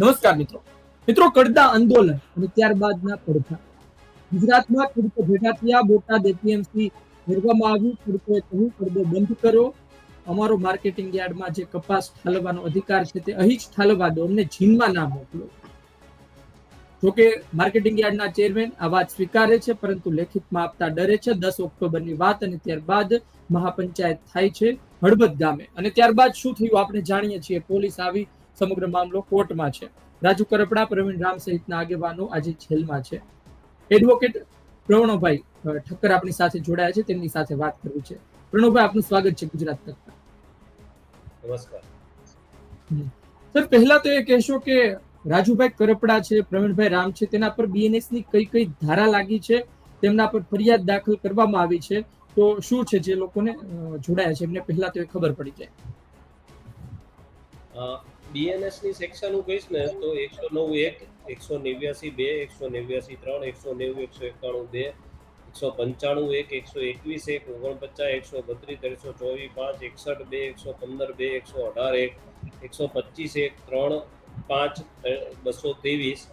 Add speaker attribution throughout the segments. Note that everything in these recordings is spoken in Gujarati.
Speaker 1: નમસ્કાર મિત્રો. મિત્રો કડદા આંદોલન અને ત્યારબાદના પડઘા. ગુજરાતમાં ખેડૂતો ભેગા થયા બોટાદ એપીએમસી ભેરવામાં આવ્યું. ખેડૂતોએ કહ્યું કડદો બંધ કરો. અમારો માર્કેટિંગ યાર્ડમાં જે કપાસ ઠાલવવાનો અધિકાર છે તે અહીં જ ઠાલવા દો અમને જીનમાં ના મોકલો. જોકે માર્કેટિંગ યાર્ડના ચેરમેન આ વાત સ્વીકારે છે, પરંતુ લેખિતમાં આપતા ડરે છે. દસ ઓક્ટોબરની વાત અને ત્યારબાદ મહાપંચાયત થાય છે હળબદ ગામે. અને ત્યારબાદ શું થયું? આપણે જાણીએ છીએ. પોલીસ આવી સમગ્ર મામલો કોર્ટમાં છે. રાજુ કરપડા પ્રવીણ રામ સહિતના આગેવાનો આજે જેલમાં છે. એડવોકેટ પ્રણવભાઈ ઠક્કર આપણી સાથે જોડાયા છે તેમની સાથે વાત કરવી છે. પ્રણવભાઈ આપનું સ્વાગત છે ગુજરાત તક
Speaker 2: નમસ્કાર.
Speaker 1: સર પહેલા તો એ કહેશો કે રાજુભાઈ કરપડા છે પ્રવીણભાઈ રામ છે તેના પર બીએનએસની કઈ કઈ ધારા લાગી છે તેમના પર ફરિયાદ દાખલ કરવામાં આવી છે તો શું છે જે લોકોને જોડાયા છે? એમને પહેલા તો એ ખબર પડી જાય.
Speaker 2: બીએનએસની સેક્શન હું કહીશ ને, તો એકસો નવ એક, એકસો નેવ્યાસી બે, એકસો નેવ્યાસી ત્રણ, એકસો નેવું, એકસો એકાણું બે, એકસો પંચાણું એક, એકસો એકવીસ એક, ઓગણપચાસ, એકસો બત્રીસ ત્રણસો ચોવીસ, પાંચ, એકસઠ બે, એકસો પંદર બે, એકસો અઢાર એક, એકસો પચીસ એક, ત્રણ, પાંચ બસો ત્રેવીસ.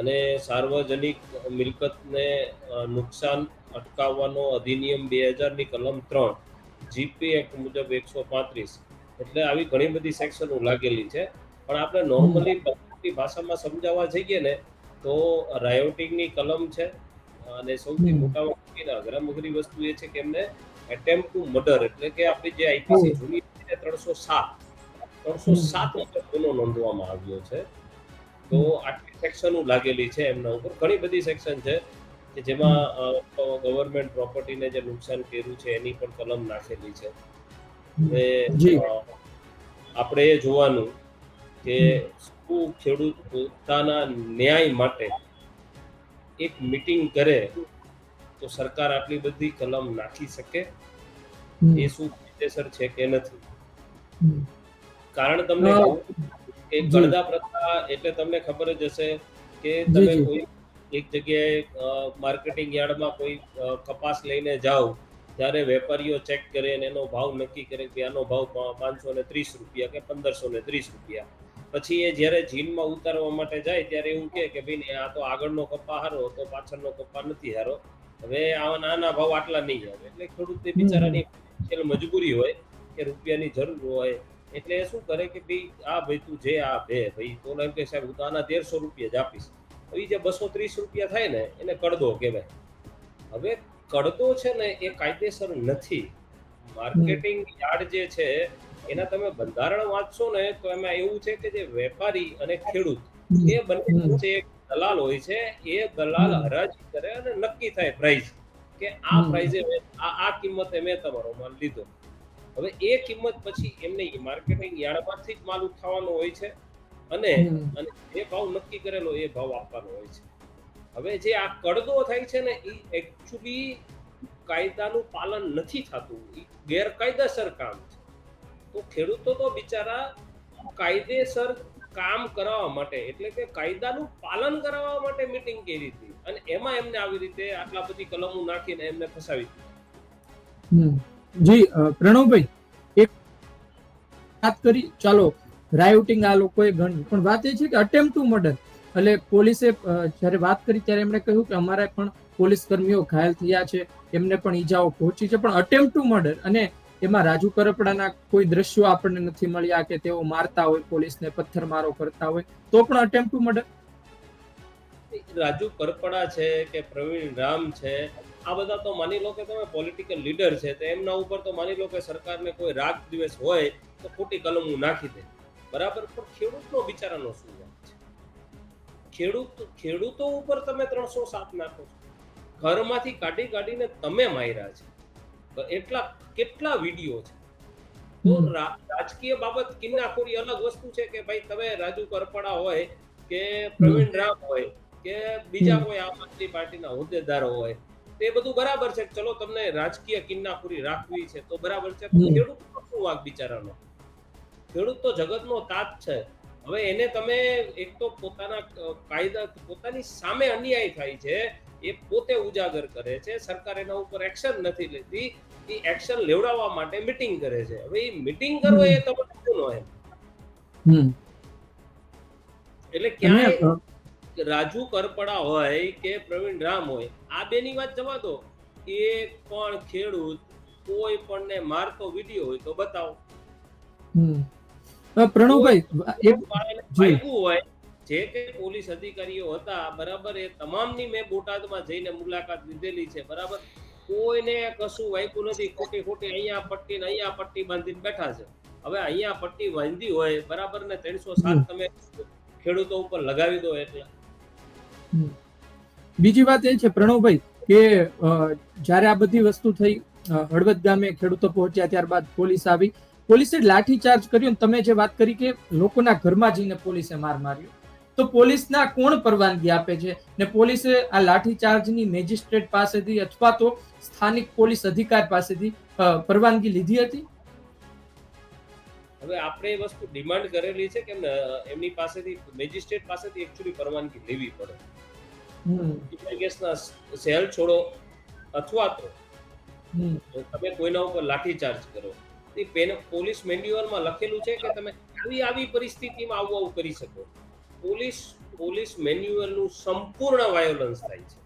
Speaker 2: અને સાર્વજનિક મિલકતને નુકસાન અટકાવવાનો અધિનિયમ બે હજારની કલમ ત્રણ, જીપી એક્ટ મુજબ એકસો પાંત્રીસ. એટલે આવી ઘણી બધી સેક્શનો લાગેલી છે. પણ આપણે નોર્મલી ગુજરાતી ભાષામાં સમજાવવા જઈએ ને તો રાયોટિંગની કલમ છે અને સૌથી. મોટામાં મોટી વસ્તુ એ છે કે એમને એટેમ્પ ટુ મર્ડર એટલે કે આપણી જે આઈપીસી જૂની છે ત્રણસો સાત ત્રણસો સાત ગુનો નોંધવામાં આવ્યો છે. તો આટલી સેક્શનો લાગેલી છે એમના ઉપર? ઘણી બધી સેક્શન છે કે જેમાં ગવર્મેન્ટ પ્રોપર્ટીને જે નુકસાન કર્યું છે એની પણ કલમ નાખેલી છે. હવે આપણે એ જોવાનું કે શું ખેડૂત પોતાના ન્યાય માટે એક મીટિંગ કરે તો સરકાર આટલી બધી કલમ નાખી શકે? એ શું કાયદેસર છે કે નથી? કારણ તમને કે ગળદા પ્રથા એટલે તમને ખબર જ હશે કે તમે કોઈ એક જગ્યાએ માર્કેટિંગ યાર્ડમાં કોઈ કપાસ લઈને જાઓ ત્યારે વેપારીઓ ચેક કરે અને એનો ભાવ નક્કી કરે કે આનો ભાવ પાંચસો ને ત્રીસ રૂપિયા કે પંદરસો ને ત્રીસ રૂપિયા. પછી એ જ્યારે જીનમાં ઉતારવા માટે જાય ત્યારે એવું કહે કે ભાઈ આ તો આગળનો કપ્પા હારો તો પાછળનો કપ્પા નથી હારો. હવે આના આના ભાવ આટલા નહીં આવે. એટલે ખેડૂતને બિચારાની મજબૂરી હોય કે રૂપિયાની જરૂર હોય. એટલે એ શું કરે કે ભાઈ, આ ભાઈ તું જે આ ભે ભાઈ, તો એમ કે સાહેબ, હું તો આના તેરસો રૂપિયા જ આપીશ. હવે જે બસો ત્રીસ રૂપિયા થાય ને, એને કડદો કહેવાય. હવે કડદો છે ને એ કાયદેસર નથી. માર્કેટિંગ યાર્ડ જે છે એના તમે બંધારણ વાંચશો ને તો એમાં એવું છે કે જે વેપારી અને ખેડૂત એ બંને વચ્ચે એક દલાલ હોય છે એ દલાલ હરાજી કરે અને નક્કી થાય પ્રાઇસ કે આ. પ્રાઇઝે આ આ કિંમતે મેં તમારો માલ લીધો. હવે એ કિંમત પછી એમને માર્કેટિંગ યાર્ડમાંથી જ માલ ઉઠાવવાનો હોય છે અને અને જે ભાવ નક્કી કરેલો એ ભાવ આપવાનો હોય છે. હવે જે આ કડદો થાય છે ને એ એકચ્યુઅલી કાયદાનું પાલન નથી થતું. એ ગેરકાયદેસર કામ છે. તો ખેડૂતો તો બિચારા કાયદેસર કામ કરાવવા માટે, એટલે કે કાયદાનું પાલન કરાવવા માટે મીટિંગ કરી હતી. અને એમાં એમને આવી રીતે આટલા બધી કલમો નાખીને એમને ફસાવી દીધી.
Speaker 1: જી પ્રણવભાઈ, એક વાત કરી. ચાલો રાયોટિંગ આ લોકોએ ગણ્યું પણ વાત એ છે કે અટેમ્પ ટુ મર્ડર એટલે પોલીસે જ્યારે વાત કરી ત્યારે એમણે કહ્યું કે અમારે પણ પોલીસ કર્મીઓ ઘાયલ થયા છે, એમને પણ ઈજાઓ પહોંચી છે, પણ અટેમ્પ ટુ મર્ડર અને એમાં રાજુ કરપડાના કોઈ દ્રશ્યો આપણને નથી મળ્યા કે તેઓ મારતા હોય, પોલીસને પથ્થરમારો કરતા હોય, તો પણ attempt to murder
Speaker 2: Raju Karpada છે કે પ્રવીણ રામ છે, આ બધા તો માની લો કે તમે પોલિટિકલ લીડર છે, તો એમના ઉપર તો માની લો કે સરકારને કોઈ રાગ દિવસ હોય, તો ખોટી કલમો નાખી દે. બરાબર? પણ ખેડૂતનો બિચારાનો શું ખેડૂત ખેડૂતો ઉપર તમે ત્રણસો સાત નાખો છો. ઘરમાંથી કાઢી કાઢીને તમે માર્યા છે. તો એટલા કેટલા વીડિયો છે? તો રાજકીય બાબત કિન્નાખોરી અલગ વસ્તુ છે કે ભાઈ તમે રાજુ કરપડા હોય કે પ્રવીણ રામ હોય કે બીજા કોઈ આમ આદમી પાર્ટીના હોદ્દેદારો હોય તે બધું બરાબર છે. ચલો તમને રાજકીય કિન્નાખોરી રાખવી છે તો બરાબર છે. ખેડૂત શું વાંક બિચારાનો? ખેડૂત તો જગતનો તાત છે. હવે એને તમે એક તો પોતાના કાયદા પોતાની સામે અન્યાય થાય છે એ પોતે ઉજાગર કરે છે સરકાર એના ઉપર એક્શન નથી લેતી એ એક્શન લેવડાવવા માટે મીટિંગ કરે છે. હવે એ મીટિંગ કરવો એ તમારે શું નો એમ? એટલે ક્યાંય રાજુ કરપડા હોય કે પ્રવીણ રામ હોય આ બેની વાત જવા દો. એક પણ ખેડૂત કોઈ પણ ને મારતો વીડિયો હોય તો બતાવો.
Speaker 1: પ્રણવભાઈ એક
Speaker 2: હોય જે કે પોલીસ અધિકારીઓ હતા બરાબર એ તમામની મેં બોટાદમાં જઈને મુલાકાત લીધેલી છે બરાબર? કોઈને કશું વાયકું નથી ખોટી ખોટી અહીંયા પટ્ટી ને અહીંયા પટ્ટી બાંધીને બેઠા છે. હવે અહીંયા પટ્ટી બાંધી હોય બરાબર ને ત્રણસો સાત તમે ખેડૂતો ઉપર લગાવી દો એટલે.
Speaker 1: બીજી વાત એ છે પ્રણવભાઈ કે જ્યારે આ બધી વસ્તુ થઈ હળવદ ગામે ખેડૂતો પહોંચ્યા ત્યારબાદ પોલીસ આવી પોલીસે લાઠીચાર્જ કર્યો તમે જે વાત કરી કે લોકોના ઘરમાં જઈને પોલીસે માર માર્યો તો પોલીસના કોણ પરવાનગી આપે છે? ને પોલીસે આ લાઠીચાર્જની મેજિસ્ટ્રેટ પાસેથી અથવા તો સ્થાનિક પોલીસ અધિકાર પાસેથી પરવાનગી લીધી હતી?
Speaker 2: હવે આપણે એ વસ્તુ ડિમાન્ડ કરેલી છે કે એમની પાસેથી મેજિસ્ટ્રેટ પાસેથી એકચ્યુઅલી પરવાનગી લેવી પડે.
Speaker 1: હમ,
Speaker 2: કેસના સેલ છોડો અથવા તો તમે કોઈના ઉપર લાઠીચાર્જ કરો. એ પોલીસ મેન્યુઅલમાં લખેલું છે કે તમે આવી આવી પરિસ્થિતિમાં આવું આવું કરી શકો. પોલીસ પોલીસ મેન્યુઅલનું સંપૂર્ણ વાયોલન્સ થાય છે.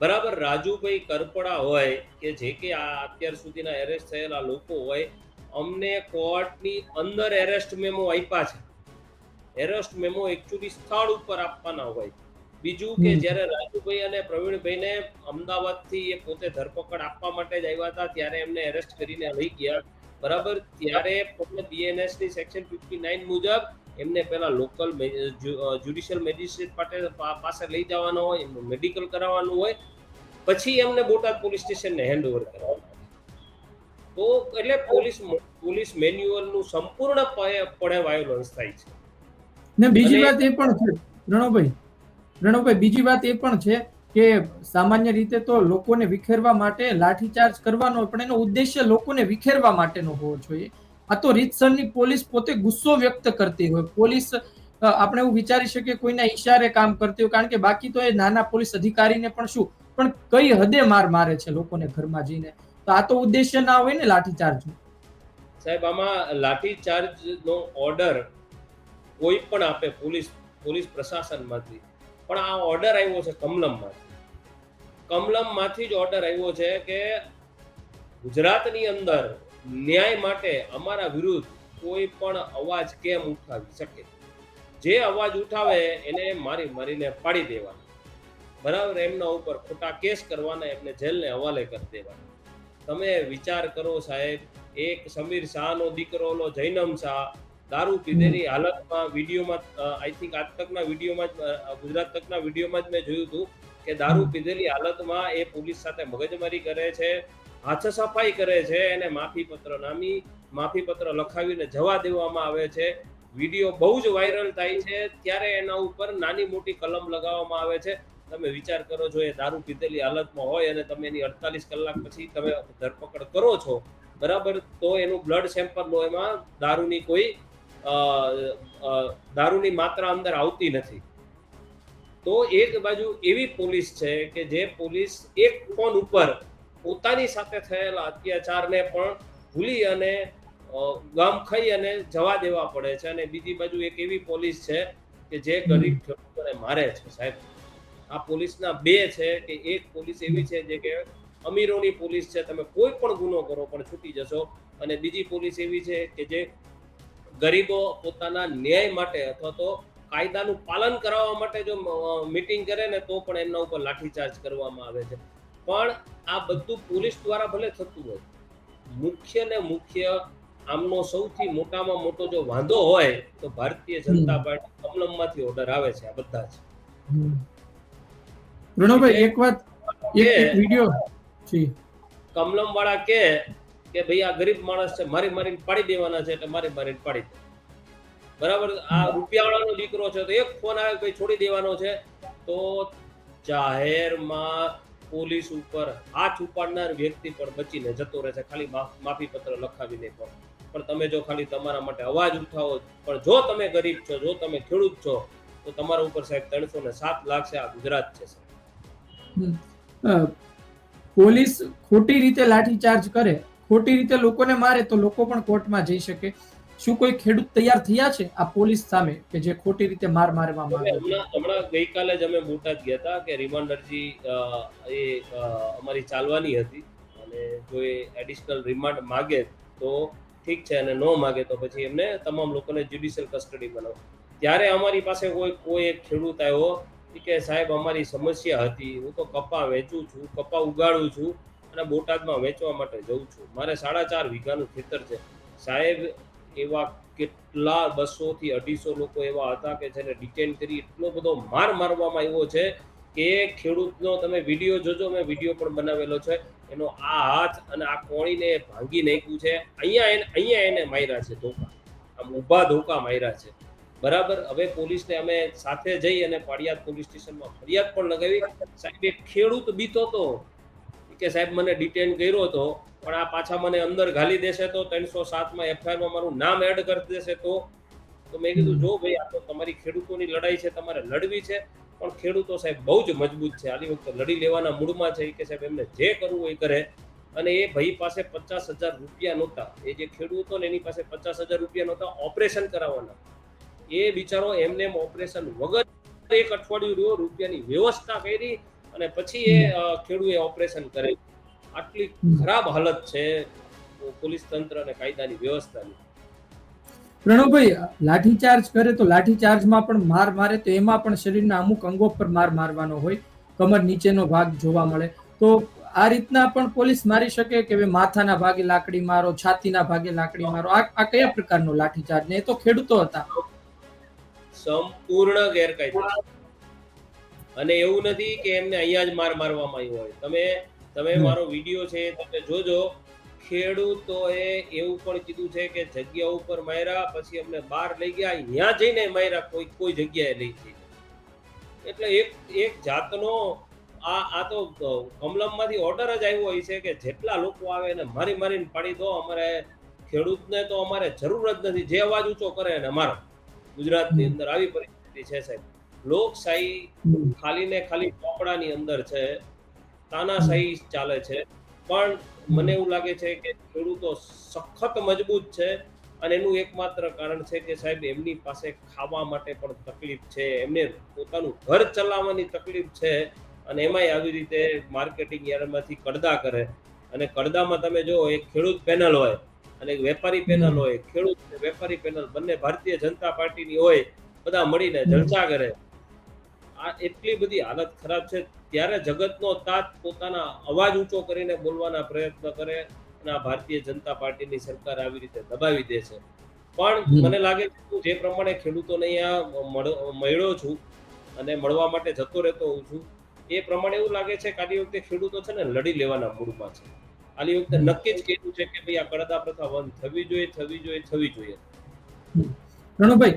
Speaker 2: બરાબર રાજુભાઈ કરપડા હોય કે જે કે આ અત્યાર સુધીના એરેસ્ટ થયેલા લોકો હોય અમને કોર્ટની અંદર એરેસ્ટ મેમો આપ્યા છે. એરેસ્ટ મેમો એકચ્યુઅલી સ્થળ ઉપર આપવાના હોય. બીજું કે જ્યારે રાજુભાઈ અને પ્રવીણભાઈને અમદાવાદથી એ પોતે ધરપકડ આપવા માટે જ આવ્યા હતા ત્યારે એમને એરેસ્ટ કરીને લઈ ગયા. બરાબર? ત્યારે પણ બીએનએસની સેક્શન 59 મુજબ એમને પહેલા લોકલ જ્યુડિશિયલ મેજિસ્ટ્રેટ પાસે લઈ જવાનો હોય એમનું મેડિકલ કરાવવાનું હોય. પછી એમને બોટાદ પોલીસ સ્ટેશનને હેન્ડઓવર કરવાનું તો એટલે પોલીસ પોલીસ મેન્યુઅલનું સંપૂર્ણપણે વાયોલન્સ થાય છે.
Speaker 1: ને બીજી વાત એ પણ છે રણોભાઈ રણોભાઈ બીજી વાત એ પણ છે કે સામાન્ય રીતે તો લોકોને વિખેરવા માટે લાઠીચાર્જ કરવાનો પણ એનો ઉદ્દેશ્ય લોકોને વિખેરવા માટેનો હોવો જોઈએ. આ તો રીતસરની પોલીસ પોતે ગુસ્સો વ્યક્ત કરતી હોય. પોલીસ આપણે એવું વિચારી શકીએ કોઈના ઈશારે કામ કરતી હોય. કારણ કે બાકી તો એ નાના પોલીસ અધિકારીને પણ શું? પણ કઈ હદે માર મારે છે લોકોને ઘરમાં જઈને? તો આ તો ઉદ્દેશ્ય ના હોય ને લાઠીચાર્જ.
Speaker 2: સાહેબ, આમાં લાઠીચાર્જનો ઓર્ડર કોઈ પણ આપે પોલીસ પોલીસ પ્રશાસનમાંથી. પણ આ ઓર્ડર આવ્યો છે કમલમમાંથી. કમલમમાંથી જ ઓર્ડર આવ્યો છે કે ગુજરાતની અંદર ન્યાય માટે અમારા વિરુદ્ધ કોઈ પણ અવાજ કેમ ઉઠાવી શકે? જે અવાજ ઉઠાવે એને મારી મારીને પાડી દેવાના. બરાબર? એમના ઉપર ખોટા કેસ કરવાના એમને જેલને હવાલે કરી દેવાના. તમે વિચાર કરો સાહેબ એક સમીર શાહનો દીકરો ઓલો જૈનમ શાહ દારૂ પીધેલી હાલતમાં વિડીયોમાં આઈ થિંક આજ તકના વિડીયોમાં જ ગુજરાત તકના વિડીયોમાં જ મેં જોયું હતું. કે દારૂ પીધેલી હાલતમાં એ પોલીસ સાથે મગજમારી કરે છે હાથ સફાઈ કરે છે એને માફી પત્ર નામી માફી પત્ર લખાવીને જવા દેવામાં આવે છે. વીડિયો બહુ જ વાયરલ થાય છે ત્યારે એના ઉપર નાની મોટી કલમ લગાવવામાં આવે છે. તમે વિચાર કરો છો એ દારૂ પીધેલી હાલતમાં હોય અને તમે એની અડતાલીસ કલાક પછી તમે ધરપકડ કરો છો બરાબર? તો એનું બ્લડ સેમ્પલ લો એમાં દારૂની કોઈ દારૂની માત્રા અંદર આવતી નથી. તો એક બાજુ એવી પોલીસ છે કે જે પોલીસ એક ફોન ઉપર પોતાની સાથે થયેલા અત્યાચારને પણ ભૂલી અને ગામ ખાઈ અને જવા દેવા પડે છે અને બીજી બાજુ એક એવી પોલીસ છે કે જે ગરીબ ખેડૂતોને મારે છે સાહેબ. આ પોલીસના બે છે કે એક પોલીસ એવી છે જે કે અમીરોની પોલીસ છે તમે કોઈ પણ ગુનો કરો પણ છૂટી જશો. અને બીજી પોલીસ એવી છે કે જે ગરીબો પોતાના ન્યાય માટે અથવા તો કાયદાનું પાલન કરાવવા માટે જો મીટિંગ કરે ને તો પણ એમના ઉપર લાઠીચાર્જ કરવામાં આવે છે. પણ આ બધું પોલીસ દ્વારા ભલે થતું હોય મુખ્ય ને મુખ્ય આમનો સૌથી મોટામાં મોટો જો વાંધો હોય તો ભારતીય જનતા પાર્ટી કમલમમાંથી ઓર્ડર આવે છે આ બધા જ.
Speaker 1: રણોભાઈ એક વાત એક વિડિયો જી.
Speaker 2: કમલમ વાળા કે કે ભાઈ આ ગરીબ માણસ છે મારી મારીને પાડી દેવાના છે એટલે મારી મારીને પાડી દે. બરાબર? આ રૂપિયાવાળાનો દીકરો છે, તો એક ફોન આવે ભાઈ છોડી દેવાનો છે, તો જાહેરમાં પોલીસ ઉપર હાથ ઉપાડનાર વ્યક્તિ પણ બચીને જતો રહે છે. ખાલી માફી પત્ર લખાવીને પણ. પણ તમે જો ખાલી તમારા માટે અવાજ ઉઠાવો, પણ જો તમે ગરીબ છો, જો તમે ખેડૂત છો, તો તમારા ઉપર સાહેબ ત્રણસો ને સાત લાખ છે, આ ગુજરાત છે
Speaker 1: પોલીસ ખોટી રીતે લાઠીચાર્જ કરે, ખોટી રીતે લોકોને મારે, તો લોકો પણ કોર્ટમાં જઈ શકે. શું કોઈ ખેડૂત તૈયાર થયા છે આ પોલીસ સામે કે જે ખોટી રીતે માર મારવામાં
Speaker 2: હમણાં હમણાં ગઈકાલે જ અમે બોટાદ ગયા હતા કે રિમાન્ડરજી એ અમારી ચાલવાની હતી. અને જો એ એડિશનલ રિમાન્ડ માગે તો ઠીક છે અને ન માગે તો પછી એમને તમામ લોકોને જ્યુડિશિયલ કસ્ટડી બનાવો. ત્યારે અમારી પાસે કોઈ કોઈ એક ખેડૂત આવ્યો કે સાહેબ અમારી સમસ્યા હતી. હું તો કપા વેચું છું કપા ઉગાડું છું અને બોટાદમાં વેચવા માટે જઉં છું. મારે સાડા ચાર વીઘાનું ખેતર છે. સાહેબ એવા કેટલા બસો થી અઢીસો લોકો એવા હતા કે જેને ડિટેન કરી એટલો બધો માર મારવામાં આવ્યો છે કે ખેડૂતનો તમે વીડિયો જોજો, મેં વીડિયો પણ બનાવેલો છે. એનો આ હાથ અને આ કોણીને ભાંગી નાખ્યું છે. અહીંયા એને અહીંયા એને માર્યા છે ધોકા. આમ ઊભા ધોકા માર્યા છે. બરાબર? હવે પોલીસને અમે સાથે જઈ અને પાડિયાદ પોલીસ સ્ટેશનમાં ફરિયાદ પણ લગાવી. સાહેબ, એક ખેડૂત બીતો હતો કે સાહેબ, મને ડિટેન કર્યો હતો પણ આ પાછા મને અંદર ઘાલી દેશે તો ત્રણસો સાતમાં એફઆઈઆરમાં મારું નામ એડ કરી દેશે તો? તો મેં કીધું, જો ભાઈ, આ તો તમારી ખેડૂતોની લડાઈ છે, તમારે લડવી છે, પણ ખેડૂતો સાહેબ બહુ જ મજબૂત છે. આની વખતે લડી લેવાના મૂડમાં છે કે સાહેબ એમને જે કરવું એ કરે. અને એ ભાઈ પાસે પચાસ હજાર રૂપિયા નહોતા. એ જે ખેડૂત ને એની પાસે પચાસ હજાર રૂપિયા નહોતા, ઓપરેશન કરાવવાના. એ બિચારો એમને એમ ઓપરેશન વગર એક અઠવાડિયું રહ્યો, રૂપિયાની વ્યવસ્થા કરી અને પછી એ ખેડૂએ ઓપરેશન કરે આટલી ખરાબ હાલત છે પોલીસ તંત્ર અને કાયદાની વ્યવસ્થાની.
Speaker 1: પ્રણવભાઈ લાઠીચાર્જ કરે તો લાઠીચાર્જમાં પણ માર મારે તો એમાં પણ શરીરના અમુક અંગો પર માર મારવાનો હોય કમર નીચેનો ભાગ જોવા મળે. તો આ રીતના પણ પોલીસ મારી શકે કે માથાના ભાગે લાકડી મારો છાતીના ભાગે લાકડી મારો? આ કયા પ્રકારનો લાઠીચાર્જ? ને એ તો ખેડૂતો હતા.
Speaker 2: સંપૂર્ણ ગેરકાયદેસર અને એવું નથી કે એમને અહીંયા જ માર મારવામાં આવ્યો હોય. તમે તમે મારો વીડિયો છે તમે જોજો. ખેડૂતોએ એવું પણ કીધું છે કે જગ્યા ઉપર માર્યા પછી અમને બહાર લઈ ગયા ત્યાં જઈને માર્યા કોઈ કોઈ જગ્યાએ લઈ જઈને એટલે એક એક જાતનો આ આ તો કમલમમાંથી ઓર્ડર જ આવ્યો હોય છે કે જેટલા લોકો આવે એને મારી મારીને પાડી દો. અમારે ખેડૂતને તો અમારે જરૂર જ નથી. જે અવાજ ઊંચો કરે એને મારો. ગુજરાતની અંદર આવી પરિસ્થિતિ છે સાહેબ. લોકશાહી ખાલી ને ખાલી ચોપડાની અંદર છે. તાનાશાહી ચાલે છે. પણ મને એવું લાગે છે કે ખેડૂતો સખત મજબૂત છે અને એનું એકમાત્ર કારણ છે કે સાહેબ એમની પાસે ખાવા માટે પણ તકલીફ છે. એમને પોતાનું ઘર ચલાવવાની તકલીફ છે અને એમાંય આવી રીતે માર્કેટિંગ યાર્ડમાંથી કડદા કરે. અને કડદામાં તમે જો એક ખેડૂત પેનલ હોય અને એક વેપારી પેનલ હોય ખેડૂત વેપારી પેનલ બંને ભારતીય જનતા પાર્ટીની હોય બધા મળીને. જલસા કરે. આ એટલી બધી હાલત ખરાબ છે. ત્યારે જગતનો તાત પોતાના અવાજ ઊંચો કરીને બોલવાના પ્રયત્ન કરે અને આ ભારતીય જનતા પાર્ટીની સરકાર આવી રીતે દબાવી દે છે. પણ મને લાગે છે હું જે પ્રમાણે ખેડૂતોને અહીંયા મળ્યો છું અને મળવા માટે જતો રહેતો હોઉં છું એ પ્રમાણે એવું લાગે છે કે આલી વખતે ખેડૂતો છે ને લડી લેવાના મૂડમાં છે. આલી વખતે નક્કી જ કહેવું છે કે ભાઈ આ કડદા પ્રથા બંધ થવી જોઈએ થવી જોઈએ થવી જોઈએ.
Speaker 1: રણુભાઈ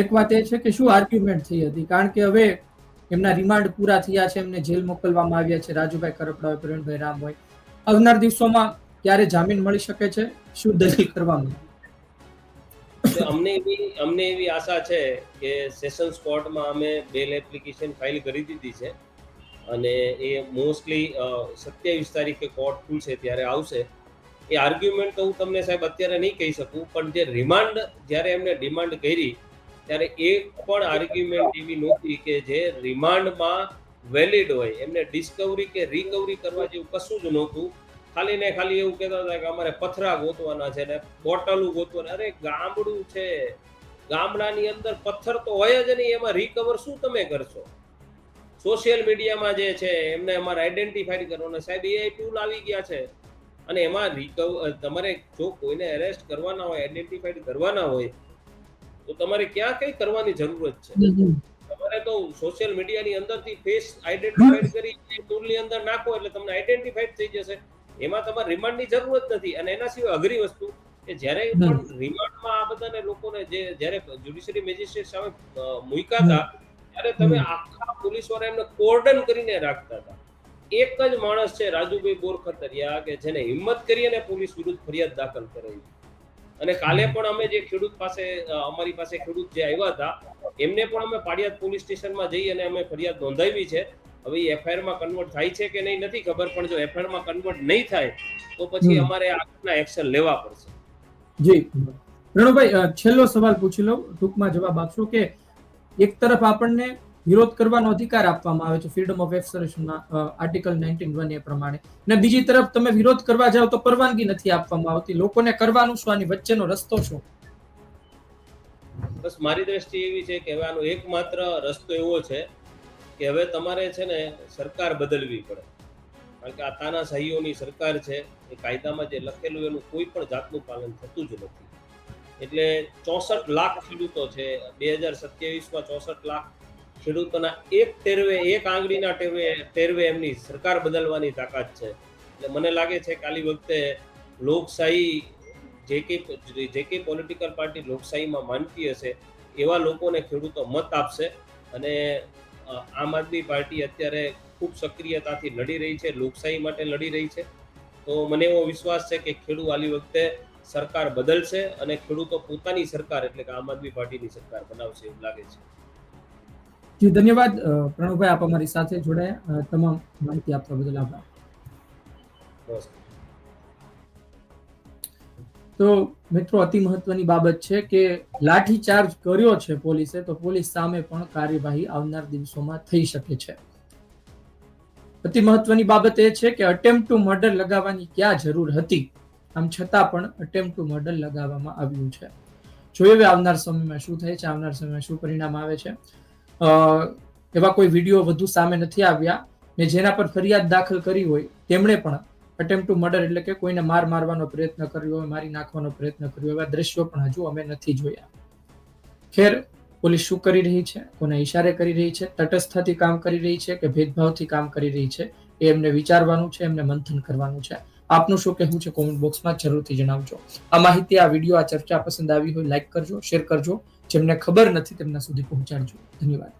Speaker 1: એક વાત એ છે કે શું આર્ગ્યુમેન્ટ થઈ હતી કારણ કે હવે એમના રિમાન્ડ પૂરા થયા છે, એમને જેલ મોકલવામાં આવ્યા છે. રાજુભાઈ કરપડા હોય, પ્રવીણભાઈ રામ હોય. આવનાર દિવસોમાં ક્યારે જામીન મળી શકે છે? શું દલીલ કરવામાં
Speaker 2: અમને એવી અમને એવી આશા છે કે સેશન્સ કોર્ટમાં અમે બેલ એપ્લિકેશન ફાઇલ કરી દીધી છે. અને એ મોસ્ટલી સત્યાવીસ તારીખે કોર્ટ ખુલશે ત્યારે આવશે. એ આર્ગ્યુમેન્ટ તો હું તમને સાહેબ અત્યારે નહીં કહી શકું, પણ જે રિમાન્ડ જ્યારે એમને ડિમાન્ડ કરી ત્યારે એક પણ આર્ગ્યુમેન્ટ એવી નહોતી કે જે રિમાન્ડમાં વેલિડ હોય. એમને ડિસ્કવરી કે રિકવરી કરવા જેવું કશું જ નહોતું. ખાલી ને ખાલી એવું કહેતા હતા કે અમારે પથરા ગોતવાના છે ને બોટલો ગોતવાના. અરે ગામડું છે. ગામડાની અંદર પથ્થર તો હોય જ નહીં. એમાં રિકવર શું તમે કરશો? સોશિયલ મીડિયામાં જે છે, એમને અમારે આઈડેન્ટિફાઈડ કરવાના. સાહેબ, એ ટૂલ આવી ગયા છે. અને એમાં રિકવર તમારે જો કોઈને એરેસ્ટ કરવાના હોય આઈડેન્ટિફાઈડ કરવાના હોય તો તમારે ક્યાં કઈ કરવાની જરૂરત છે? તમારે તો સોશિયલ મીડિયાની અંદરથી ફેસ આઈડેન્ટિફાઈડ કરી ટૂલની અંદર નાખો એટલે તમને આઈડેન્ટિફાઈડ થઈ જશે. એમાં તમારે રિમાન્ડની જરૂરત નથી અને એના સિવાય અઘરી વસ્તુ કે જ્યારે પણ રિમાન્ડમાં આ બધાને લોકોને જે જ્યારે જ્યુડિશિયરી મેજિસ્ટ્રેટ સામે મૂક્યા હતા ત્યારે તમે આખા પોલીસવાળા એમને કોર્ડન કરીને રાખતા હતા. એક જ માણસ છે રાજુભાઈ બોરખતરિયા કે જેને હિંમત કરી અને પોલીસ વિરુદ્ધ ફરિયાદ દાખલ કરાવી અને કાલે પણ અમે જે ખેડૂત પાસે અમારી પાસે ખેડૂત જે આવ્યા હતા એમને પણ અમે પાડિયાદ પોલીસ સ્ટેશનમાં જઈ અને અમે ફરિયાદ નોંધાવી છે. હવે એફઆઈઆરમાં કન્વર્ટ થાય છે કે નહીં નથી ખબર પણ જો એફઆઈઆરમાં કન્વર્ટ નહીં થાય તો પછી અમારે આગળના એક્શન લેવા પડશે.
Speaker 1: જી. પ્રણવભાઈ છેલ્લો સવાલ પૂછી લઉં. ટૂંકમાં જવાબ આપશો કે એક તરફ આપણને વિરોધ કરવાનો અધિકાર આપવામાં આવે છે. ફ્રીડમ ઓફ એક્સપ્રેશનના આર્ટિકલ નાઇન્ટીન વન એ પ્રમાણે. અને બીજી તરફ તમે વિરોધ કરવા જાઓ તો પરવાનગી નથી આપવામાં આવતી. લોકોને કરવાનું શું? આની વચ્ચેનો રસ્તો શું?
Speaker 2: બસ મારી દ્રષ્ટિ એવી છે કે આનો એકમાત્ર રસ્તો એવો છે કે હવે તમારે છે ને સરકાર બદલવી પડે. કારણ કે આ તાનાશાહીઓની સરકાર છે. એ કાયદામાં જે લખેલું એનું કોઈ પણ જાતનું પાલન થતું જ નથી. એટલે ચોસઠ લાખ ખેડૂતો છે. બે હજાર સત્યાવીસમાં ચોસઠ લાખ ખેડૂતોના એક ટેરવે, એક આંગળીના ટેરવે ટેરવે એમની સરકાર બદલવાની તાકાત છે. એટલે મને લાગે છે કે આલી વખતે લોકશાહી જે કે જે કે પોલિટિકલ પાર્ટી લોકશાહીમાં માનતી હશે, એવા લોકોને ખેડૂતો મત આપશે અને આમ આદમી પાર્ટી અત્યારે ખૂબ સક્રિયતાથી લડી રહી છે, લોકશાહી માટે લડી રહી છે. તો મને એવો વિશ્વાસ છે કે ખેડૂત આલી વખતે સરકાર બદલશે અને ખેડૂતો પોતાની સરકાર એટલે કે આમ આદમી પાર્ટીની સરકાર બનાવશે એવું લાગે છે.
Speaker 1: જી ધન્યવાદ. પ્રણવભાઈ આપ અમારી સાથે જોડાયા. તમામ માહિતી આપવા બદલ આભાર. તો મિત્રો અતિ મહત્વની બાબત છે કે લાઠીચાર્જ કર્યો છે પોલીસે તો પોલીસ સામે પણ કાર્યવાહી આવનાર દિવસોમાં થઈ શકે છે. અતિ મહત્વની બાબત એ છે કે અટેમ્પ ટુ મર્ડર લગાવવાની ક્યાં જરૂર હતી? આમ છતાં પણ અટેમ્પ ટુ મર્ડર લગાવવામાં આવ્યું છે. જોઈએ આવનાર સમયમાં શું થાય છે આવનાર સમયમાં શું પરિણામ આવે છે? એવા કોઈ વીડિયો વધુ સામે નથી આવ્યા ને જેના પર ફરિયાદ દાખલ કરી હોય, તેમણે પણ અટેમ્પ ટુ મર્ડર એટલે કે કોઈને માર મારવાનો પ્રયત્ન કર્યો હોય, મારી નાખવાનો પ્રયત્ન કર્યો એવા દ્રશ્યો પણ હજુ અમે નથી જોયા. ખેર, પોલીસ શું કરી રહી છે? કોને ઈશારે કરી રહી છે? તટસ્થતાથી કામ કરી રહી છે કે ભેદભાવથી કામ કરી રહી છે? એ એમને વિચારવાનું છે, એમને મંથન કરવાનું છે. આપનું શું કહેવું છે કોમેન્ટ બોક્સમાં જરૂરથી જણાવજો. આ માહિતી, આ વીડિયો, આ ચર્ચા પસંદ આવી હોય લાઈક કરજો શેર કરજો. જેમને ખબર નથી તેમના સુધી પહોંચાડજો. ધન્યવાદ.